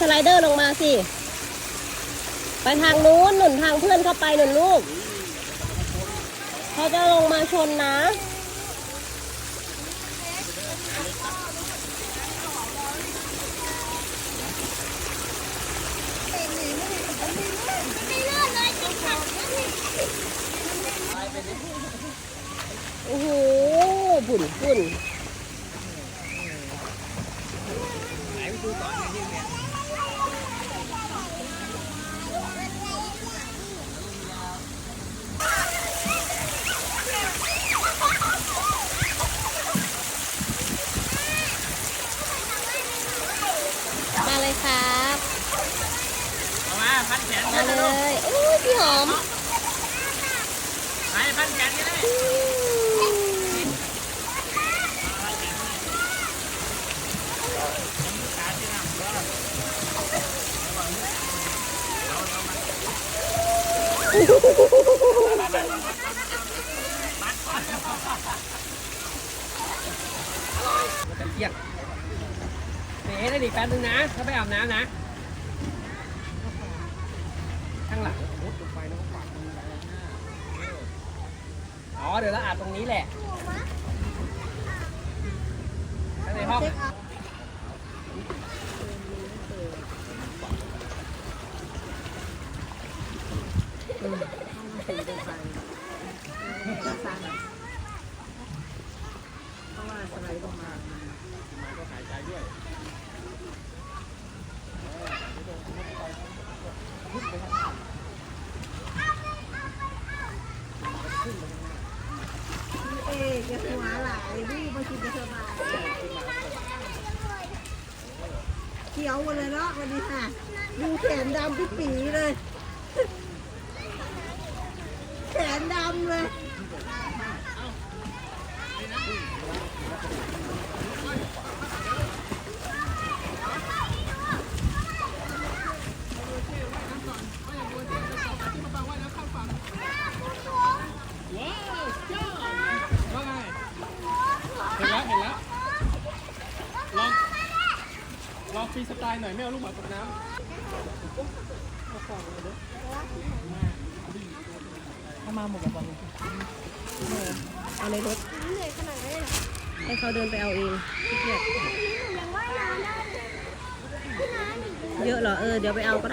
สไลเดอร์ลงมาสิ ไปทางนู้นหนุนทางเพื่อนเข้าไปหนุนลูก เขาจะลงมาชนนะโอ้โหฝุ่นฝุ่น เลยโอ้ยพี่หอมไปพันแขนกันเลยมันเกียดเดี๋ยวได้อีกแป๊บนึงนะ ถ้าไปอาบน้ำนะ ข้างหลังมุดลงไปแล้วก็ขวางมือไปอ๋อ เดี๋ยวเราอาบตรงนี้แหละข้างในห้องเอ๊ะจะหัวหลายรูปมากินจะสบายเขียวหมดเลยเนาะวันนี้ค่ะดูแขนดำพี่ปีเลย แขนดำเลย ว่าไง เห็นแล้ว เห็นแล้ว ลอง ลอง ฟรีสไตล์หน่อยไม่เอาลูกหมาตกน้ำเอามาหมดแล้วบอลเอาในรถให้เขาเดินไปเอาเองขี้เกียจเยอะเหรอเออเดี๋ยวไปเอาก็ได้